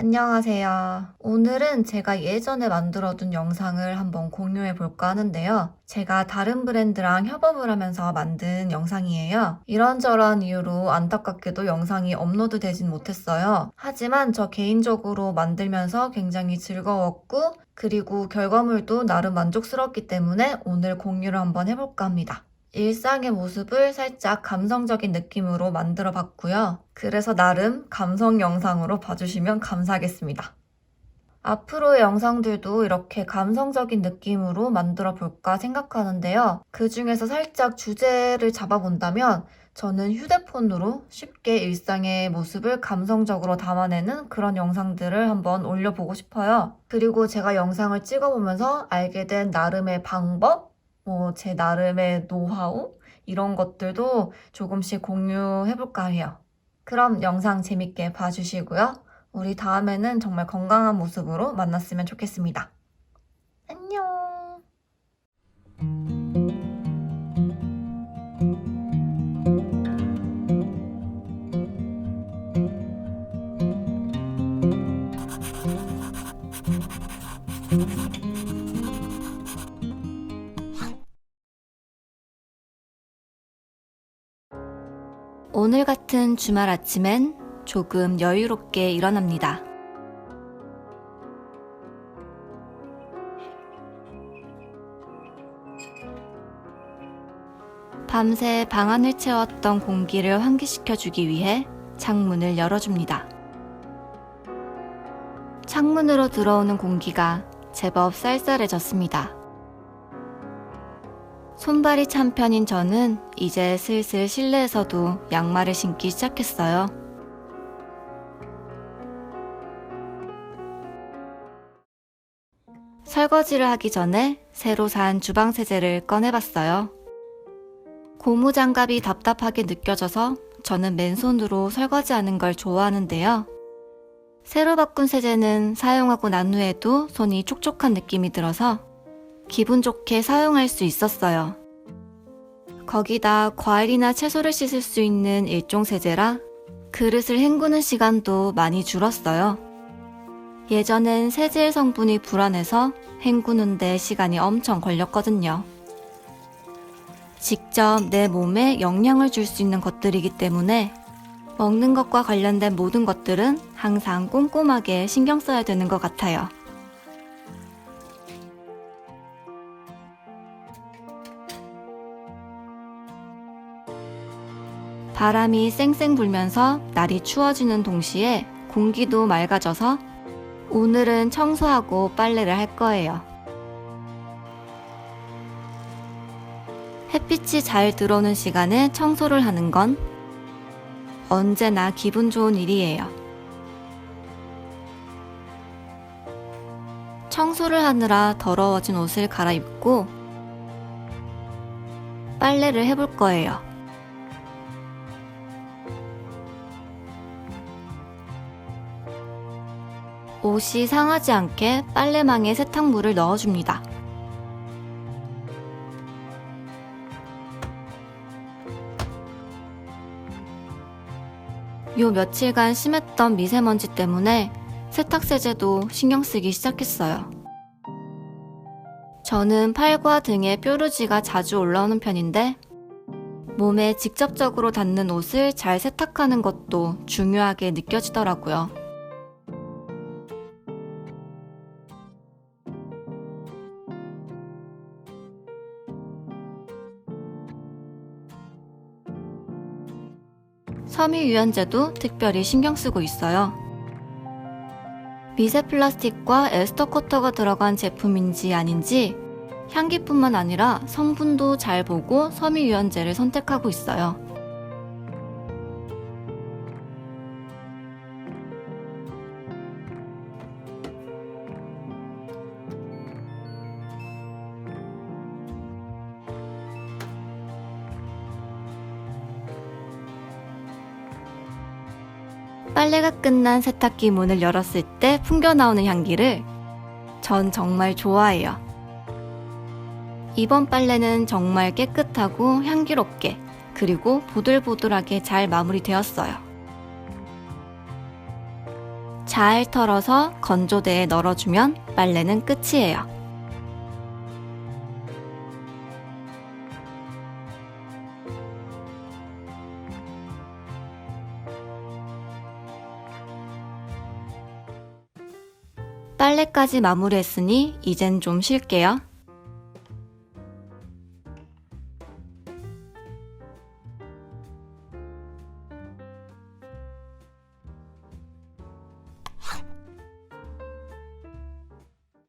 안녕하세요. 오늘은 제가 예전에 만들어둔 영상을 한번 공유해 볼까 하는데요. 제가 다른 브랜드랑 협업을 하면서 만든 영상이에요. 이런저런 이유로 안타깝게도 영상이 업로드 되진 못했어요. 하지만 저 개인적으로 만들면서 굉장히 즐거웠고, 그리고 결과물도 나름 만족스럽기 때문에 오늘 공유를 한번 해볼까 합니다. 일상의 모습을 살짝 감성적인 느낌으로 만들어 봤고요. 그래서 나름 감성 영상으로 봐주시면 감사하겠습니다. 앞으로의 영상들도 이렇게 감성적인 느낌으로 만들어 볼까 생각하는데요. 그 중에서 살짝 주제를 잡아본다면 저는 휴대폰으로 쉽게 일상의 모습을 감성적으로 담아내는 그런 영상들을 한번 올려보고 싶어요. 그리고 제가 영상을 찍어보면서 알게 된 나름의 방법, 뭐 제 나름의 노하우 이런 것들도 조금씩 공유해볼까 해요. 그럼 영상 재밌게 봐주시고요. 우리 다음에는 정말 건강한 모습으로 만났으면 좋겠습니다. 안녕. 오늘 같은 주말 아침엔 조금 여유롭게 일어납니다. 밤새 방 안을 채웠던 공기를 환기시켜주기 위해 창문을 열어줍니다. 창문으로 들어오는 공기가 제법 쌀쌀해졌습니다. 손발이 찬 편인 저는 이제 슬슬 실내에서도 양말을 신기 시작했어요. 설거지를 하기 전에 새로 산 주방 세제를 꺼내봤어요. 고무 장갑이 답답하게 느껴져서 저는 맨손으로 설거지하는 걸 좋아하는데요. 새로 바꾼 세제는 사용하고 난 후에도 손이 촉촉한 느낌이 들어서 기분 좋게 사용할 수 있었어요. 거기다 과일이나 채소를 씻을 수 있는 일종 세제라 그릇을 헹구는 시간도 많이 줄었어요. 예전엔 세제의 성분이 불안해서 헹구는데 시간이 엄청 걸렸거든요. 직접 내 몸에 영향을 줄 수 있는 것들이기 때문에 먹는 것과 관련된 모든 것들은 항상 꼼꼼하게 신경 써야 되는 것 같아요. 바람이 쌩쌩 불면서 날이 추워지는 동시에 공기도 맑아져서 오늘은 청소하고 빨래를 할 거예요. 햇빛이 잘 들어오는 시간에 청소를 하는 건 언제나 기분 좋은 일이에요. 청소를 하느라 더러워진 옷을 갈아입고 빨래를 해볼 거예요. 옷이 상하지 않게 빨래망에 세탁물을 넣어줍니다. 요 며칠간 심했던 미세먼지 때문에 세탁세제도 신경 쓰기 시작했어요. 저는 팔과 등에 뾰루지가 자주 올라오는 편인데 몸에 직접적으로 닿는 옷을 잘 세탁하는 것도 중요하게 느껴지더라고요. 섬유 유연제도 특별히 신경 쓰고 있어요. 미세 플라스틱과 에스터 커터가 들어간 제품인지 아닌지 향기뿐만 아니라 성분도 잘 보고 섬유 유연제를 선택하고 있어요. 빨래가 끝난 세탁기 문을 열었을 때 풍겨 나오는 향기를 전 정말 좋아해요. 이번 빨래는 정말 깨끗하고 향기롭게 그리고 보들보들하게 잘 마무리되었어요. 잘 털어서 건조대에 널어주면 빨래는 끝이에요. 빨래까지 마무리했으니 이젠 좀 쉴게요.